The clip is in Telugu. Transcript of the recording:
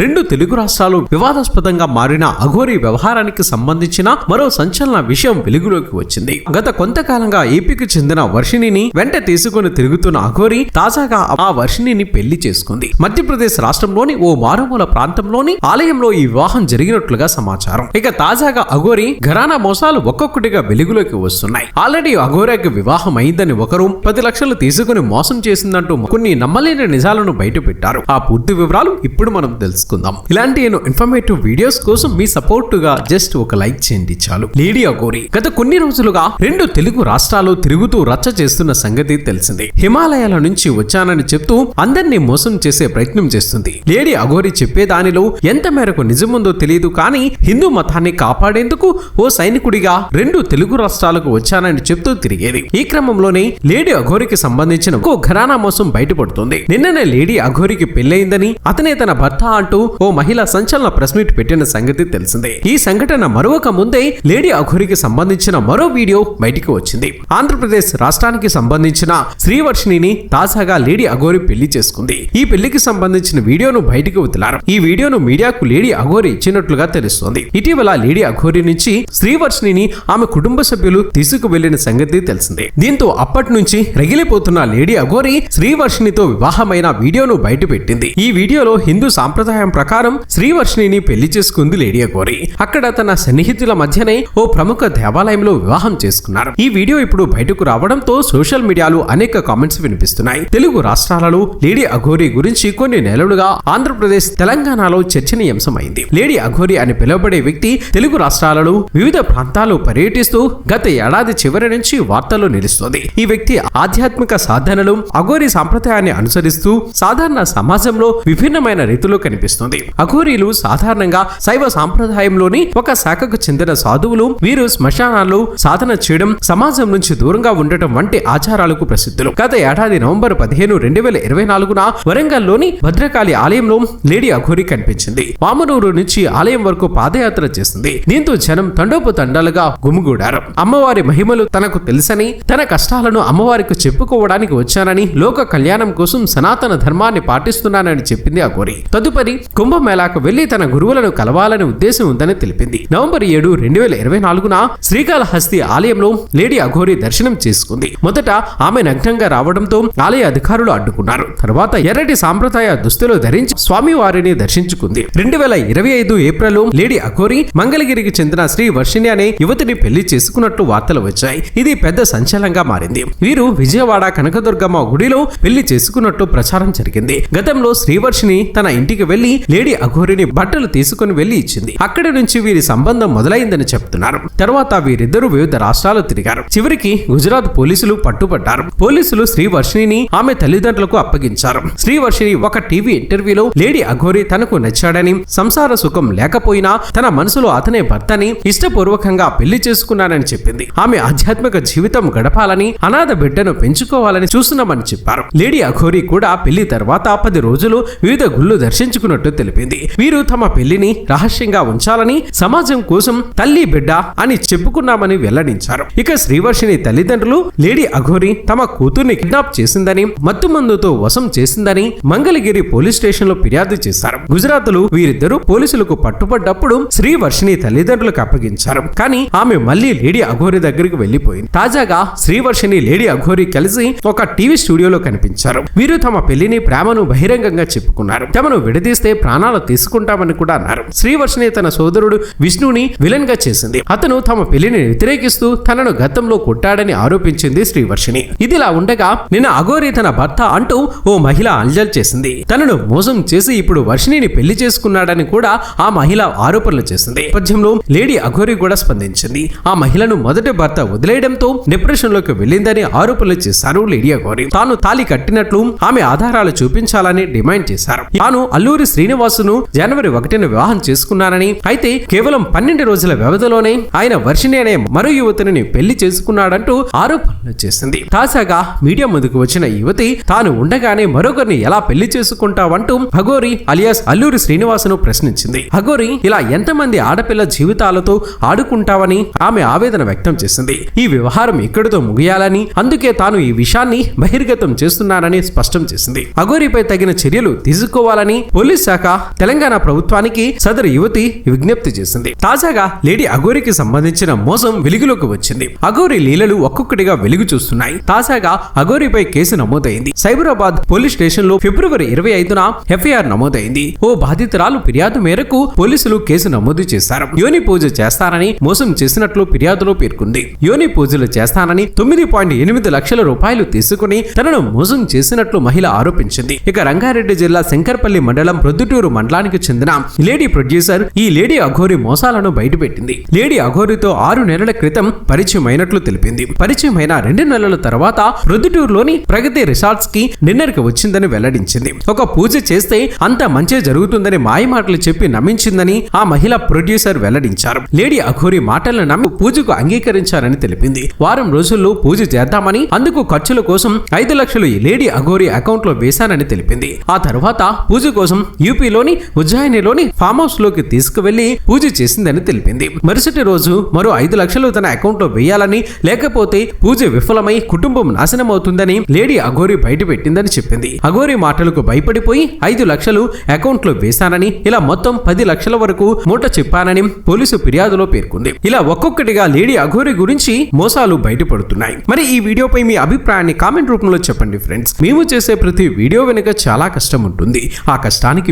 రెండు తెలుగు రాష్ట్రాలు వివాదాస్పదంగా మారిన అఘోరీ వ్యవహారానికి సంబంధించిన మరో సంచలన విషయం వెలుగులోకి వచ్చింది. గత కొంతకాలంగా ఏపీకి చెందిన వర్షిణిని వెంట తీసుకుని తిరుగుతున్న అఘోరి తాజాగా ఆ వర్షిణిని పెళ్ళి చేసుకుంది. మధ్యప్రదేశ్ రాష్ట్రంలోని ఓ మారుమూల ప్రాంతంలోని ఆలయంలో ఈ వివాహం జరిగినట్లుగా సమాచారం. ఇక తాజాగా అఘోరి ఘరానా మోసాలు ఒక్కొక్కటిగా వెలుగులోకి వస్తున్నాయి. ఆల్రెడీ అఘోరాకి వివాహం అయిందని ఒకరు పది లక్షలు తీసుకుని మోసం చేసిందంటూ కొన్ని నమ్మలేని నిజాలను బయటపెట్టారు. ఆ పూర్తి వివరాలు ఇప్పుడు మనం తెలుసుకుందాం ఇలాంటి నేను ఇన్ఫర్మేటివ్ వీడియోస్ కోసం మీ సపోర్ట్గా జస్ట్ ఒక లైక్ చేయండి చాలు. లేడీ అఘోరి గత కొన్ని రోజులుగా రెండు తెలుగు రాష్ట్రాలు తిరుగుతూ రచ్చ చేస్తున్న సంగతి తెలిసింది. హిమాలయాల నుంచి వచ్చానని చెప్తూ అందరినీ మోసం చేసే ప్రయత్నం చేస్తుంది. లేడీ అఘోరి చెప్పే దానిలో ఎంత మేరకు నిజముందో తెలియదు కానీ హిందూ మతాన్ని కాపాడేందుకు ఓ సైనికుడిగా రెండు తెలుగు రాష్ట్రాలకు వచ్చానని చెప్తూ తిరిగేది. ఈ క్రమంలోనే లేడీ అఘోరికి సంబంధించిన ఓ ఘరానా మోసం బయటపడుతుంది. నిన్ననే లేడీ అఘోరికి పెళ్ళయిందని అతనే తన భర్త అంటూ ఓ మహిళ సంచలన ప్రెస్ మీట్ పెట్టిన సంగతి తెలిసిందే. ఈ సంఘటన మరొక ముందే లేడీ అఘోరికి సంబంధించిన మరో వీడియో బయటికి వచ్చింది. ఆంధ్రప్రదేశ్ రాష్ట్రానికి సంబంధించిన శ్రీవర్షిణిని తాజాగా లేడీ అఘోరి పెళ్ళి చేసుకుంది. ఈ పెళ్ళికి సంబంధించిన వీడియోను బయటికి వదిలారు. ఈ వీడియోను మీడియాకు లేడీ అఘోరి ఇచ్చినట్లుగా తెలుస్తోంది. ఇటీవల లేడీ అఘోరి నుంచి శ్రీవర్షిణిని ఆమె కుటుంబ సభ్యులు తీసుకువెళ్ళిన సంగతి తెలిసిందే. దీంతో అప్పటి నుంచి రగిలిపోతున్న లేడీ అఘోరి శ్రీవర్షిణితో వివాహమైన వీడియోను బయట పెట్టింది. ఈ వీడియోలో హిందూ సాంప్రదాయం ప్రకారం శ్రీవర్షిణిని పెళ్ళి చేసుకుంది లేడీ అఘోరి. అక్కడ తన సన్నిహితుల మధ్యనే ఓ ప్రముఖ దేవాలయంలో వివాహం చేసుకున్నారు. ఈ వీడియో ఇప్పుడు బయటకు రావడంతో సోషల్ మీడియాలో అనేక కామెంట్స్ వినిపిస్తున్నాయి. తెలుగు రాష్ట్రాలలో లేడీ అఘోరి గురించి కొన్ని నెలలుగా ఆంధ్రప్రదేశ్ తెలంగాణలో చర్చనీయాంశమైంది. లేడీ అఘోరి అని పిలువబడే వ్యక్తి తెలుగు రాష్ట్రాలలో వివిధ ప్రాంతాల్లో పర్యటిస్తూ గత ఏడాది చివరి నుంచి వార్తల్లో నిలుస్తోంది. ఈ వ్యక్తి ఆధ్యాత్మిక సాధనలు అఘోరి సాంప్రదాయాన్ని అనుసరిస్తూ సాధారణ సమాజంలో విభిన్నమైన రీతిలో కనిపిస్తుంది అఘోరీలు సాధారణంగా శైవ సాంప్రదాయంలోని ఒక శాఖకు చెందిన సాధువులు వీరు శ్మశానాలు సాధన చేయడం సమాజం నుంచి దూరంగా ఉండటం వంటి ఆచారాలకు ప్రసిద్ధులు. గత ఏడాది నవంబర్ పదిహేను రెండు వేల ఇరవై నాలుగున వరంగల్లోని భద్రకాళి ఆలయంలో లేడీ అఘోరి కనిపించింది. వామనూరు నుంచి ఆలయం వరకు పాదయాత్ర చేసింది. దీంతో జనం తండోపు తండాలుగా గుమిగూడారు. అమ్మవారి మహిమలు తనకు తెలుసని తన కష్టాలను అమ్మవారికి చెప్పుకోవడానికి వచ్చానని లోక కళ్యాణం కోసం సనాతన ధర్మాన్ని పాటిస్తున్నానని చెప్పింది అఘోరి. తదుపరి కుంభమేళాకు వెళ్ళి తన గురువులను కలవాలనే ఉద్దేశం ఉందని తెలిపింది. నవంబర్ ఏడు రెండు వేల ఇరవై నాలుగున శ్రీకాళహస్తి ఆలయంలో లేడీ అఘోరి దర్శనం చేసుకుంది. మొదట ఆమె నగ్నంగా రావడంతో ఆలయ అధికారులు అడ్డుకున్నారు. తర్వాత ఎర్రటి సాంప్రదాయ దుస్తులు ధరించి స్వామి వారిని దర్శించుకుంది. రెండు వేల ఇరవై ఐదు ఏప్రిల్ లేడీ అఘోరి మంగళగిరికి చెందిన శ్రీ వర్షిణి అనే యువతిని పెళ్ళి చేసుకున్నట్టు వార్తలు వచ్చాయి. ఇది పెద్ద సంచలనంగా మారింది. వీరు విజయవాడ కనకదుర్గమ్మ గుడిలో పెళ్ళి చేసుకున్నట్టు ప్రచారం జరిగింది. గతంలో శ్రీవర్షిని తన ఇంటికి వెళ్ళి లేడీ అఘోరిని బట్టలు తీసుకుని వెళ్ళి ఇచ్చింది. అక్కడి నుంచి వీరి సంబంధం మొదలైందని చెప్తున్నారు. తర్వాత వీరిద్దరూ వివిధ రాష్ట్రాలు తిరిగారు. చివరికి గుజరాత్ పోలీసులు పట్టుబడ్డారు. పోలీసులు శ్రీవర్షిణిని ఆమె తల్లిదండ్రులకు అప్పగించారు. శ్రీవర్షిణి ఒక టీవీ ఇంటర్వ్యూలో లేడీ అఘోరి తనకు నచ్చాడని సంసార సుఖం లేకపోయినా తన మనసులో అతనే భర్తని ఇష్టపూర్వకంగా పెళ్ళి చేసుకున్నానని చెప్పింది. ఆమె ఆధ్యాత్మిక జీవితం గడపాలని అనాథ బిడ్డను పెంచుకోవాలని చూస్తున్నామని చెప్పారు. లేడీ అఘోరి కూడా పెళ్ళి తర్వాత పది రోజులు వివిధ గుళ్ళు దర్శించుకున్నట్టు తెలిపింది. వీరు తమ పెళ్ళిని రహస్యంగా ఉంచాలని సమాజం కోసం తల్లి బిడ్డ అని చెప్పుకున్నామని వెల్లడించారు. ఇక శ్రీవర్షిని తల్లిదండ్రులు లేడీ అఘోరి తమ కూతుర్ని కిడ్నాప్ చేసిందని మత్తుమందుతో వశం చేసిందని మంగళగిరి పోలీస్ స్టేషన్లో ఫిర్యాదు చేశారు. గుజరాత్లు వీరిద్దరూ పోలీసులకు పట్టుబడ్డప్పుడు శ్రీవర్షిని తల్లిదండ్రులకు అప్పగించారు. కానీ ఆమె మళ్ళీ లేడీ అఘోరి దగ్గరికి వెళ్ళిపోయింది తాజాగా శ్రీవర్షిని లేడీ అఘోరి కలిసి ఒక టీవీ స్టూడియోలో కనిపించారు. వీరు తమ పెళ్ళిని ప్రేమను బహిరంగంగా చెప్పుకున్నారు. తమను విడదీస్తే ప్రాణాలు తీసుకుంటామని కూడా అన్నారు. శ్రీవర్షిని తన సోదరుడు విష్ణుని విలన్గా చేసింది. అతను తమ పెళ్ళిని వ్యతిరేకిస్తూ తనను గతంలో కొట్టాడని ఆరోపించింది శ్రీవర్షిని ఇదిలా ఉండగా నిన్న అఘోరి తన భర్త అంటూ ఓ మహిళ అంజల్ చేసింది. తనను మోసం చేసి ఇప్పుడు వర్షిణిని పెళ్ళి చేసుకున్నాడని కూడా ఆ మహిళ ఆరోపణలు చేసింది. నేపథ్యంలో లేడీ అఘోరి కూడా స్పందించింది. ఆ మహిళను మొదటి భర్త వదిలేయడంతో డిప్రెషన్లోకి వెళ్ళిందని ఆరోపణలు చేశారు లేడీ అఘోరి. తాను తాలి కట్టినట్లు ఆమె ఆధారాలు చూపించాలని డిమాండ్ చేశారు. తాను అల్లూరి శ్రీనివాసును జనవరి ఒకటిన వివాహం చేసుకున్నారని అయితే కేవలం పన్నెండు రోజుల వ్యవధిలోనే ఆయన వర్షిణి అనే మరో యువతిని పెళ్ళి చేసుకున్నాడంటూ ఆరోపణలు చేసింది. తాజాగా మీడియా ముందుకు వచ్చిన యువతి తాను ఉండగానే మరొకరిని ఎలా పెళ్ళి చేసుకుంటావంటూ హగోరి అలియాస్ అల్లూరి శ్రీనివాసును ప్రశ్నించింది. హగోరి ఇలా ఎంతమంది ఆడపిల్ల జీవితాలతో ఆడుకుంటావని ఆమె ఆవేదన వ్యక్తం చేసింది. ఈ వ్యవహారం ఇక్కడితో ముగియాలని అందుకే తాను ఈ విషయాన్ని బహిర్గతం చేస్తున్నానని స్పష్టం చేసింది. అగోరిపై తగిన చర్యలు తీసుకోవాలని పోలీసు పోలీస్ శాఖ తెలంగాణ ప్రభుత్వానికి సదరు యువతి విజ్ఞప్తి చేసింది. తాజాగా లేడీ అఘోరికి సంబంధించిన మోసం వెలుగులోకి వచ్చింది. అఘోరి లీలలు ఒక్కొక్కటిగా వెలుగు చూస్తున్నాయి. తాజాగా అఘోరిపై కేసు నమోదైంది. సైబరాబాద్ పోలీస్ స్టేషన్లో ఫిబ్రవరి ఇరవై ఐదున ఎఫ్ఐఆర్ నమోదైంది. ఓ బాధితురాలు ఫిర్యాదు మేరకు పోలీసులు కేసు నమోదు చేశారు. యోని పూజ చేస్తానని మోసం చేసినట్లు ఫిర్యాదులో పేర్కొంది. యోని పూజలు చేస్తానని తొమ్మిది పాయింట్ ఎనిమిది లక్షల రూపాయలు తీసుకుని తనను మోసం చేసినట్లు మహిళ ఆరోపించింది. ఇక రంగారెడ్డి జిల్లా శంకర్పల్లి మండలం ప్రొద్దుటూరు మండలానికి చెందిన లేడీ ప్రొడ్యూసర్ ఈ లేడీ అఘోరి మోసాలను బయటపెట్టింది. లేడీ అఘోరితో ఆరు నెలల క్రితం పరిచయం అయినట్లు తెలిపింది. పరిచయం అయిన రెండు నెలల తర్వాత ప్రొద్దుటూరులోని ప్రగతి రిసార్ట్స్కి డిన్నర్కి వచ్చిందని వెల్లడించింది. ఒక పూజ చేస్తే అంత మంచి జరుగుతుందని మాయమాటలు చెప్పి నమ్మించిందని ఆ మహిళ ప్రొడ్యూసర్ వెల్లడించారు. లేడీ అఘోరి మాటలను నమ్మి పూజకు అంగీకరించారని తెలిపింది. వారం రోజుల్లో పూజ చేద్దామని అందుకు ఖర్చుల కోసం ఐదు లక్షలు ఈ లేడీ అఘోరి అకౌంట్లో వేశానని తెలిపింది. ఆ తర్వాత పూజ కోసం యూపీలోని ఉజ్జాయినిలోని ఫామ్ హౌస్లోకి తీసుకువెళ్ళి పూజ చేసిందని తెలిపింది. మరుసటి రోజు మరో ఐదు లక్షలు తన అకౌంట్లో వేయాలని లేకపోతే పూజ విఫలమై కుటుంబం నాశనమవుతుందని లేడీ అఘోరి బయటపెట్టిందని చెప్పింది. అఘోరి మాటలకు భయపడిపోయి ఐదు లక్షలు అకౌంట్లో వేశానని ఇలా మొత్తం పది లక్షల వరకు మూట చెప్పానని పోలీసు ఫిర్యాదులో పేర్కొంది. ఇలా ఒక్కొక్కటిగా లేడీ అఘోరి గురించి మోసాలు బయటపడుతున్నాయి. మరి ఈ వీడియోపై మీ అభిప్రాయాన్ని కామెంట్ రూపంలో చెప్పండి ఫ్రెండ్స్. మేము చేసే ప్రతి వీడియో వెనుక చాలా కష్టం ఉంటుంది. ఆ కష్టానికి